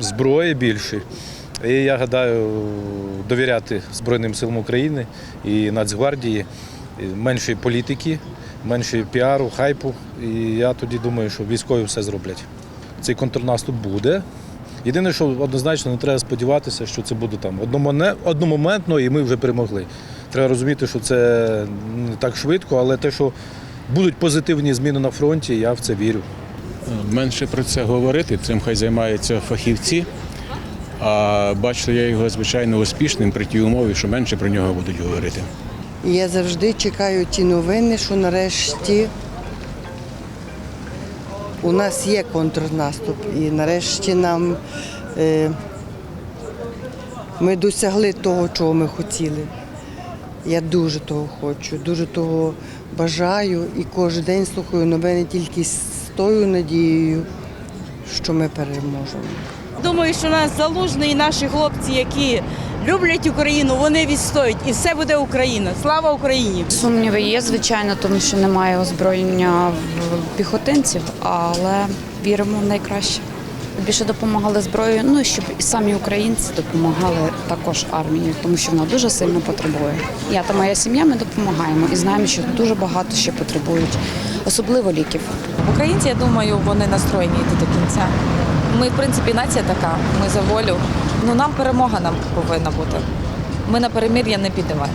зброї більше. І я гадаю, довіряти Збройним силам України і Нацгвардії, і менше політики, менше піару, хайпу. І я тоді думаю, що військові все зроблять. Цей контрнаступ буде. Єдине, що однозначно не треба сподіватися, що це буде там одномоментно і ми вже перемогли. Треба розуміти, що це не так швидко, але те, що будуть позитивні зміни на фронті, я в це вірю. Менше про це говорити, цим хай займаються фахівці. А бачу я його звичайно успішним при тій умові, що менше про нього будуть говорити. Я завжди чекаю ті новини, що нарешті у нас є контрнаступ. І нарешті нам е, ми досягли того, чого ми хотіли. Я дуже того хочу, дуже того бажаю і кожен день слухаю новини тільки з тою надією, що ми переможемо. Думаю, що нас залужний і наші хлопці, які люблять Україну, вони відстоять і все буде Україна. Слава Україні! Сумніви є, звичайно, тому що немає озброєння в піхотинців, але віримо в найкраще. Більше допомагали зброєю, ну і щоб і самі українці допомагали також армії, тому що вона дуже сильно потребує. Я та моя сім'я ми допомагаємо і знаємо, що дуже багато ще потребують, особливо ліків. Українці, я думаю, вони настроєні йти до кінця. Ми, в принципі, нація така, ми за волю. Ну нам перемога нам повинна бути. Ми на перемір'я не підемо.